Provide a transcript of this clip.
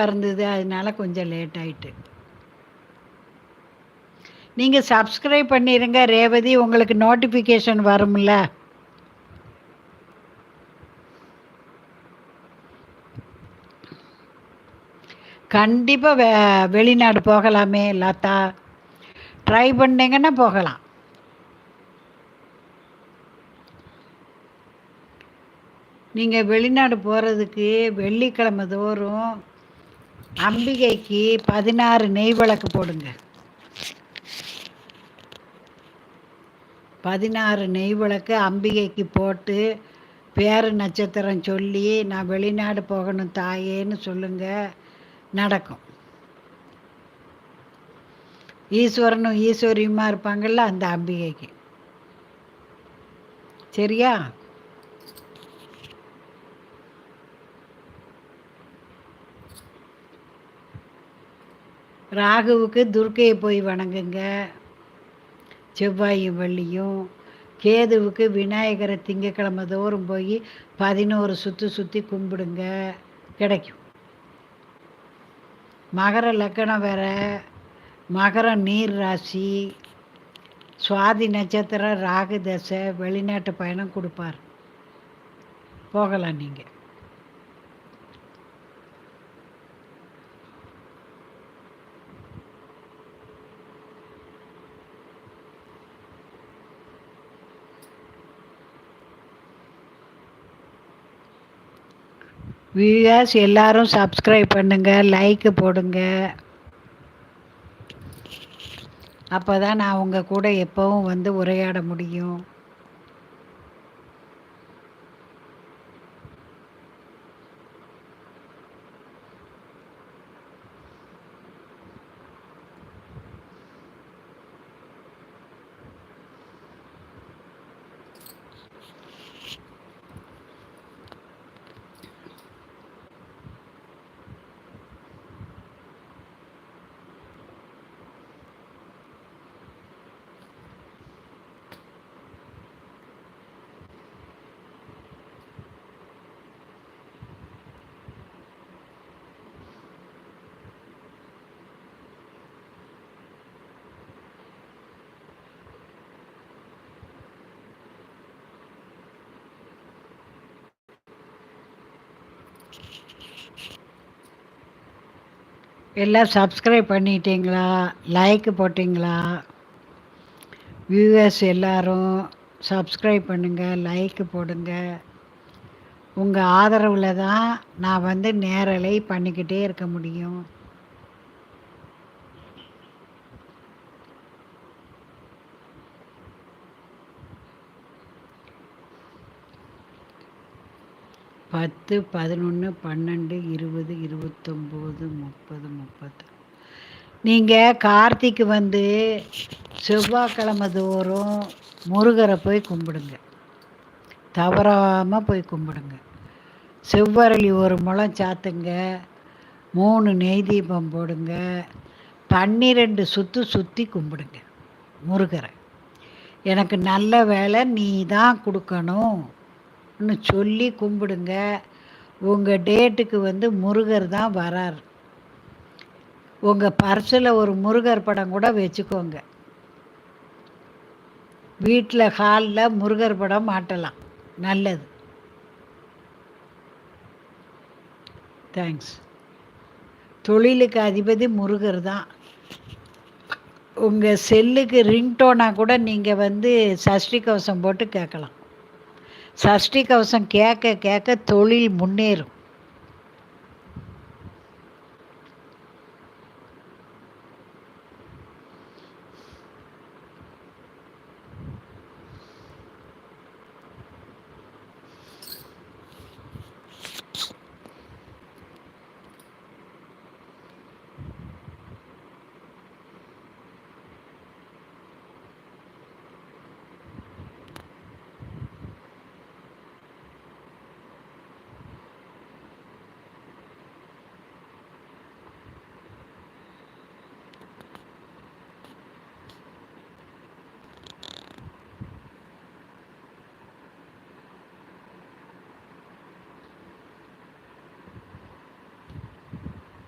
இருந்தது அதனால கொஞ்சம் லேட் ஆயிட்டு. நீங்கள் சப்ஸ்கிரைப் பண்ணிடுங்க ரேவதி உங்களுக்கு நோட்டிஃபிகேஷன் வரும்ல? கண்டிப்பாக வெ வெளிநாடு போகலாமே லதா. ட்ரை பண்ணீங்கன்னா போகலாம். நீங்கள் வெளிநாடு போகிறதுக்கு வெள்ளிக்கிழமை தோறும் அம்பிகைக்கு பதினாறு நெய் விளக்கு போடுங்க. பதினாறு நெய் விளக்கு அம்பிகைக்கு போட்டு பேரு நட்சத்திரம் சொல்லி நான் வெளிநாடு போகணும் தாயேன்னு சொல்லுங்க. நடக்கும். ஈஸ்வரனும் ஈஸ்வரியுமா இருப்பாங்கள்ல அந்த அம்பிகைக்கு. சரியா? ராகுவுக்கு துர்க்கையை போய் வணங்குங்க. செவ்வாயும் வெள்ளியும். கேதுவுக்கு விநாயகரை திங்கக்கிழமை தோறும் போய் பதினோரு சுற்றி சுற்றி கும்பிடுங்க. கிடைக்கும். மகர லக்கணம் வேற. மகரம் நீர் ராசி. சுவாதி நட்சத்திரம் ராகு தசை வெளிநாட்டு பயணம் கொடுப்பார். போகலாம் நீங்கள் வியூவர்ஸ் எல்லாரும் சப்ஸ்கிரைப் பண்ணுங்கள் லைக்கு போடுங்க. அப்போ தான் நான் உங்கள் கூட எப்போவும் வந்து உரையாட முடியும். எல்லாம் சப்ஸ்கிரைப் பண்ணிட்டீங்களா? லைக் போட்டிங்களா? வியூவர்ஸ் எல்லோரும் சப்ஸ்கிரைப் பண்ணுங்கள் லைக் போடுங்க. உங்கள் ஆதரவில் தான் நான் வந்து நேரலை பண்ணிக்கிட்டே இருக்க முடியும். பத்து பதினொன்று பன்னெண்டு இருபது இருபத்தொம்போது முப்பது முப்பது நீங்கள் கார்த்திக்கு வந்து செவ்வாய்க்கிழமை தோறும் முருகரை போய் கும்பிடுங்க. தவறாமல் போய் கும்பிடுங்க. செவ்வரளி ஒரு முளம் சாத்துங்க. மூணு நெய் தீபம் போடுங்க. பன்னிரெண்டு சுற்று சுற்றி கும்பிடுங்க முருகரை. எனக்கு நல்ல வேலை நீ தான் கொடுக்கணும். சொல்லி கும்பிடுங்க. உங்கள் டேட்டுக்கு வந்து முருகர் தான் வரார். உங்கள் பர்ஸில் ஒரு முருகர் படம் கூட வச்சுக்கோங்க. வீட்டில் ஹாலில் முருகர் படம் மாட்டலாம். நல்லது. தேங்க்ஸ் தொழிலுக்கு அதிபதி முருகர் தான். உங்கள் செல்லுக்கு ரிங்டோனாக கூட நீங்கள் வந்து சஷ்டி கவசம் போட்டு கேட்கலாம். சஷ்டி கவசம் கேட்க கேட்க தொழில் முன்னேறும்.